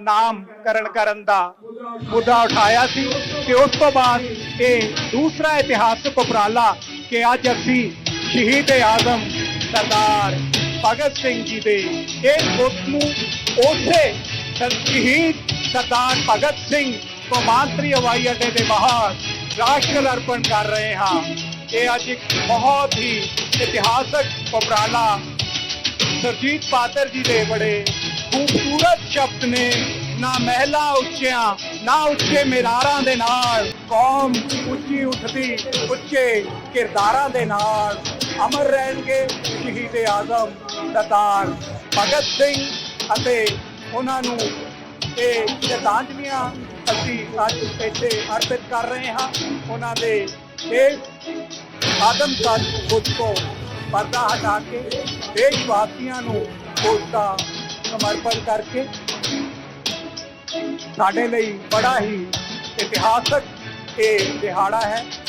ਨਾਮਕਰਨ ਕਰਨ ਦਾ ਮੁੱਦਾ ਉਠਾਇਆ ਸੀ ਤੇ ਉਸ ਤੋਂ ਬਾਅਦ ਇਹ ਦੂਸਰਾ ਇਤਿਹਾਸਕ ਉਪਰਾਲਾ ਕਿ ਅੱਜ ਅਸੀਂ ਸ਼ਹੀਦ ਆਜ਼ਮ ਸਰਦਾਰ ਭਗਤ ਸਿੰਘ ਜੀ ਦੇ ਇਸ ਬੁੱਤ ਨੂੰ ਉਸੇ ਸ਼ਹੀਦ ਸਰਦਾਰ ਭਗਤ ਸਿੰਘ ਕੌਮਾਂਤਰੀ ਹਵਾਈ ਅੱਡੇ ਦੇ ਬਾਹਰ ਰਾਸ਼ਟਰ ਅਰਪਣ ਕਰ ਰਹੇ ਹਾਂ। ਇਹ ਅੱਜ ਇੱਕ ਬਹੁਤ ਹੀ ਇਤਿਹਾਸਕ ਉਪਰਾਲਾ ਸਰਜੀਤ ਪਾਤਰ ਜੀ ਦੇ ਬੜੇ ਖੂਬਸੂਰਤ ਸ਼ਬਦ ਨੇ ਨਾ ਮਹਿਲਾ ਉੱਚਿਆਂ, ਨਾ ਉੱਚੇ ਮਿਨਾਰਾਂ ਦੇ ਨਾਲ। ਕੌਮ ਉੱਚੀ ਉੱਠਦੀ, ਉੱਚੇ ਕਿਰਦਾਰਾਂ ਦੇ ਨਾਲ। ਅਮਰ ਰਹਿਣਗੇ ਸ਼ਹੀਦ ਆਜ਼ਮ ਸਰਦਾਰ ਭਗਤ ਸਿੰਘ ਅਤੇ ਉਹਨਾਂ ਨੂੰ ਇਹ ਸ਼ਰਧਾਂਜਲੀਆਂ ਅਸੀਂ ਅੱਜ ਇੱਥੇ ਅਰਪਿਤ ਕਰ ਰਹੇ ਹਾਂ। ਉਹਨਾਂ ਦੇ ਆਦਮ ਆਦਮਕਦ ਖੁਦ ਤੋਂ ਪਰਦਾ ਹਟਾ ਕੇ ਦੇਸ਼ ਵਾਸੀਆਂ ਨੂੰ ਉਸ ਦਾ ਸਮਰਪਣ ਕਰਕੇ ਸਾਡੇ ਲਈ ਬੜਾ ਹੀ ਇਤਿਹਾਸਕ ਇਹ ਦਿਹਾੜਾ ਹੈ।